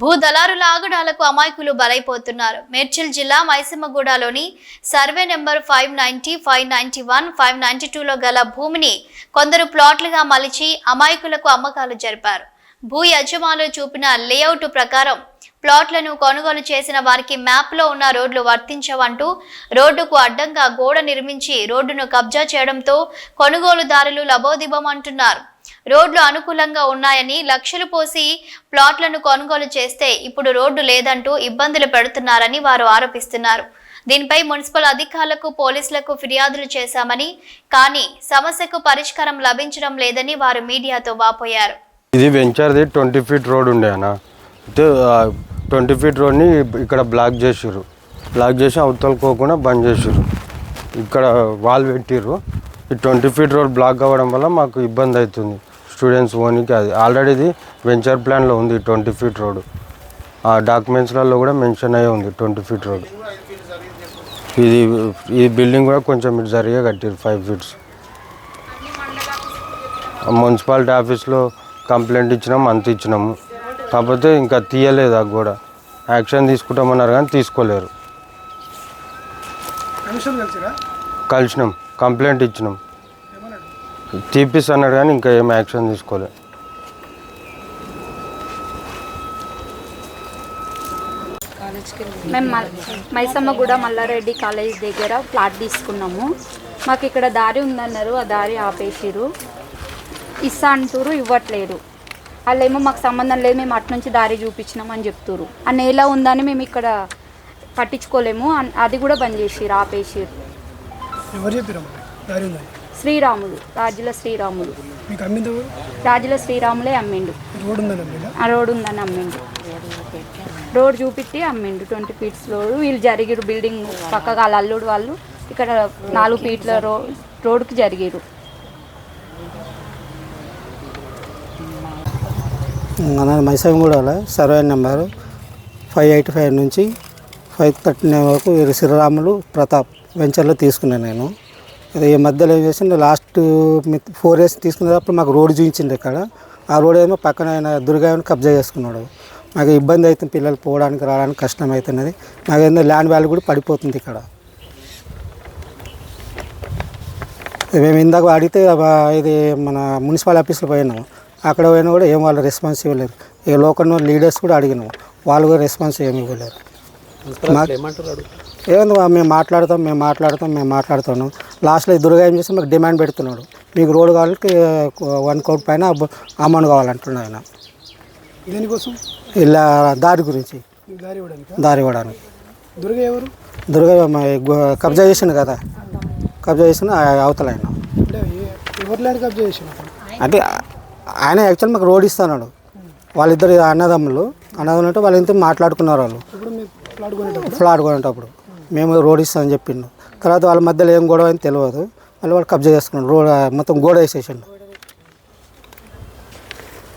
భూదళారుల ఆగడాలకు అమాయకులు బలైపోతున్నారు. మేడ్చల్ జిల్లా మైసమ్మగూడలోని survey number five ninety five ninety one five ninety టూలో గల భూమిని కొందరు ప్లాట్లుగా మలిచి అమాయకులకు అమ్మకాలు జరిపారు. భూ యజమానులు చూపిన లేఅవుట్ ప్రకారం ప్లాట్లను కొనుగోలు చేసిన వారికి మ్యాప్లో ఉన్న రోడ్లు వర్తించవంటూ రోడ్డుకు అడ్డంగా గోడ నిర్మించి రోడ్డును కబ్జా చేయడంతో కొనుగోలుదారులు లబోదిబం అంటున్నారు. రోడ్లు అనుకూలంగా ఉన్నాయని లక్షలు పోసి ప్లాట్లను కొనుగోలు చేస్తే ఇప్పుడు రోడ్డు లేదంటూ ఇబ్బందులు పెడుతున్నారని వారు ఆరోపిస్తున్నారు. దీనిపై మున్సిపల్ అధికారులకు పోలీసులకు ఫిర్యాదులు చేశామని కానీ సమస్యకు పరిష్కారం లభించడం లేదని వారు మీడియాతో వాపోయారు. ఇది వెంచర్ది ట్వంటీ ఫీట్ రోడ్ ఉండే అన్న. ట్వంటీ ఫీట్ రోడ్ని ఇక్కడ బ్లాక్ చేసిర్రు. బ్లాక్ చేసి అవతలకోకుండా బంద్ చేసిర్రు. ఇక్కడ వాల్ పెట్టిర్రు. ఈ ట్వంటీ ఫీట్ రోడ్ బ్లాక్ అవ్వడం వల్ల మాకు ఇబ్బంది అవుతుంది. స్టూడెంట్స్ ఓనికి అది ఆల్రెడీ ఇది వెంచర్ ప్లాన్లో ఉంది ట్వంటీ ఫీట్ రోడ్. ఆ డాక్యుమెంట్స్లలో కూడా మెన్షన్ అయ్యి ఉంది ట్వంటీ ఫీట్ రోడ్. ఇది ఈ బిల్డింగ్ కూడా కొంచెం ఇటు జరిగే కట్టిరు ఫైవ్ ఫీట్స్ మున్సిపాలిటీ ఆఫీస్లో కంప్లైంట్ ఇచ్చినాం అంత ఇచ్చినాము. కాకపోతే ఇంకా తీయలేదు ఆ గోడ. యాక్షన్ తీసుకుంటామన్నారు కానీ తీసుకోలేరు. కలిసినాం కంప్లైంట్ ఇచ్చినాం. తీపిస్ అన్నాడు కానీ ఇంకా ఏం యాక్షన్ తీసుకోలేదు మేము మల్- మైసమ్మగూడ మల్లారెడ్డి కాలేజ్ దగ్గర ఫ్లాట్ తీసుకున్నాము. మాకు ఇక్కడ దారి ఉందన్నారు ఆ దారి ఆపేసిరు ఇస్తా అంటారు ఇవ్వట్లేదు వాళ్ళేమో మాకు సంబంధం లేదు మేము అటు నుంచి దారి చూపించినాం అని చెప్తురు ఆ నేల ఉందని మేము ఇక్కడ పట్టించుకోలేము అది కూడా బంద్ చేసిరు ఆపేసిరు శ్రీరాములు రాజుల శ్రీరాములు. రాజుల శ్రీరాములే అమ్మిండు. రోడ్ ఉందని అమ్మిందా ఆ రోడ్ ఉందని అమ్మిండు. రోడ్ చూపిట్టి అమ్మిండు. Twenty feets road. వీళ్ళు జరిగిరు బిల్డింగ్ పక్కగా వాళ్ళ అల్లుడు వాళ్ళు. ఇక్కడ నాలుగు ఫీట్ల రో రోడ్కి జరిగిరు మైసంగూడలో survey number five eighty five నుంచి ఫైవ్ థర్టీ నైన్ వరకు శ్రీరాములు ప్రతాప్ వెంచర్లో తీసుకున్నాను నేను. ఈ మధ్యలో ఏం చేసిండు లాస్ట్ ఫోర్ ఇయర్స్ తీసుకునేటప్పుడు మాకు రోడ్ చూపించిండు ఇక్కడ. ఆ రోడ్ ఏమో పక్కన ఆయన దుర్గాయని కబ్జా చేసుకున్నాడు. మాకు ఇబ్బంది అవుతుంది పిల్లలు పోవడానికి రావడానికి కష్టం అవుతున్నది. మాకు ఏందో ల్యాండ్ వాల్యూ కూడా పడిపోతుంది ఇక్కడ. మేము ఇందాక అడిగితే ఇది మన మున్సిపల్ ఆఫీస్లో పోయినాము. అక్కడ పోయినా కూడా ఏం వాళ్ళు రెస్పాన్స్ ఇవ్వలేరు ఇక లోకల్ లీడర్స్ కూడా అడిగినాము. వాళ్ళు కూడా రెస్పాన్స్ ఏమి ఇవ్వలేరు మాకు ఏముంది మేము మాట్లాడతాం మేము మాట్లాడతాం మేము మాట్లాడుతున్నాం. లాస్ట్లో దుర్గా ఏం చేస్తే మాకు డిమాండ్ పెడుతున్నాడు. మీకు రోడ్ కావాలంటే వన్ కోట్ పైన అమౌంట్ కావాలంటున్నాడు ఆయన. దేనికోసం ఇలా దారి గురించి. దారి ఇవ్వడానికి? దారి ఇవ్వడానికి. దుర్గ ఎవరు? దుర్గా కబ్జా చేసిండు కదా. కబ్జా చేసిన అవతల ఆయన. అంటే ఆయన యాక్చువల్ మాకు రోడ్ ఇస్తున్నాడు. వాళ్ళిద్దరు అన్నదమ్ములు. అన్నదమ్ములు అంటే వాళ్ళు. ఇంత మాట్లాడుకున్నారు వాళ్ళు ఫ్లాట్ కొనేటప్పుడు. మేము రోడ్ ఇస్తామని చెప్పిండు. తర్వాత వాళ్ళ మధ్యలో ఏం గొడవ అని తెలియదు మళ్ళీ వాళ్ళు కబ్జా చేసుకున్నాడు రోడ్ మొత్తం గోడ వేసేసిండు.